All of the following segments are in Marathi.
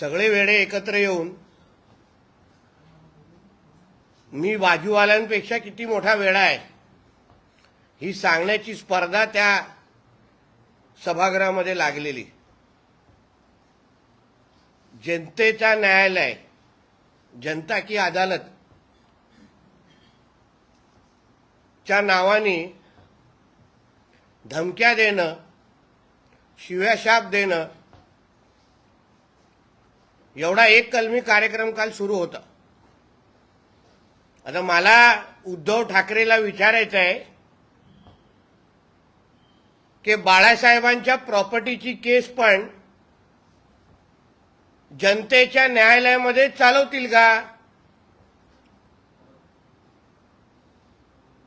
सगळे वेडे एकत्र येऊन मी बाजूवाल्यांपेक्षा किती मोठा वेळा आहे. ही सांगण्याची स्पर्धा त्या सभागृहामध्ये लागलेली. जनतेचा न्यायालय जनता की अदालत च्या नावाने धमक्या देणं शिव्याशाप देणं एवढा एक कलमी कार्यक्रम काल सुरू होता. आता मला उद्धव ठाकरेला विचारायचं आहे की बाळासाहेबांच्या प्रॉपर्टीची केस पण जनतेच्या न्यायालयामध्ये चालवतील का?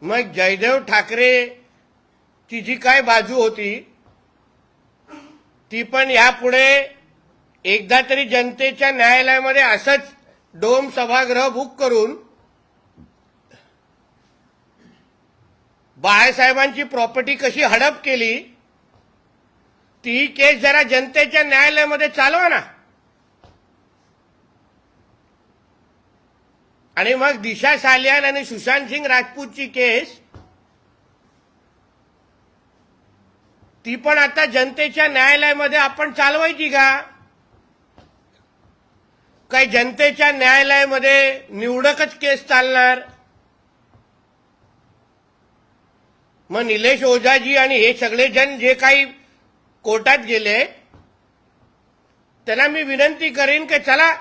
मग जयदेव ठाकरे ची जी काय बाजू होती ती पण यापुढे एकदा तरी जनतेच्या न्यायालयामध्ये असंच डोम सभागृह बुक करून बाळासाहेबांची प्रॉपर्टी कशी हडप केली ती केस जरा जनतेच्या न्यायालयामध्ये चालवा ना. आणि मग दिशा सालियान आणि सुशांत सिंग राजपूतची केस ती पण आता जनतेच्या न्यायालयामध्ये आपण चालवायची का? काही जनतेच्या न्यायालयामध्ये निवडकच केस चालणार. मग निलेश ओझाजी आणि हे सगळे जण जे काही कोर्टात गेले त्यांना मी विनंती करेन की चला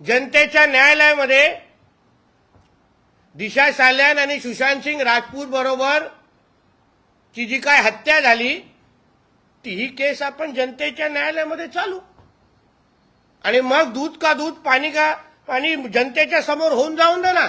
जनतेच्या न्यायालयामध्ये दिशा साल्यान आणि सुशांत सिंग राजपूत बरोबर ची जी काय हत्या झाली ती ही केस आपण जनतेच्या न्यायालयामध्ये चालू. आणि मग दूध का दूध पाणी का पाणी जनतेच्या समोर होऊन जाऊन दे ना.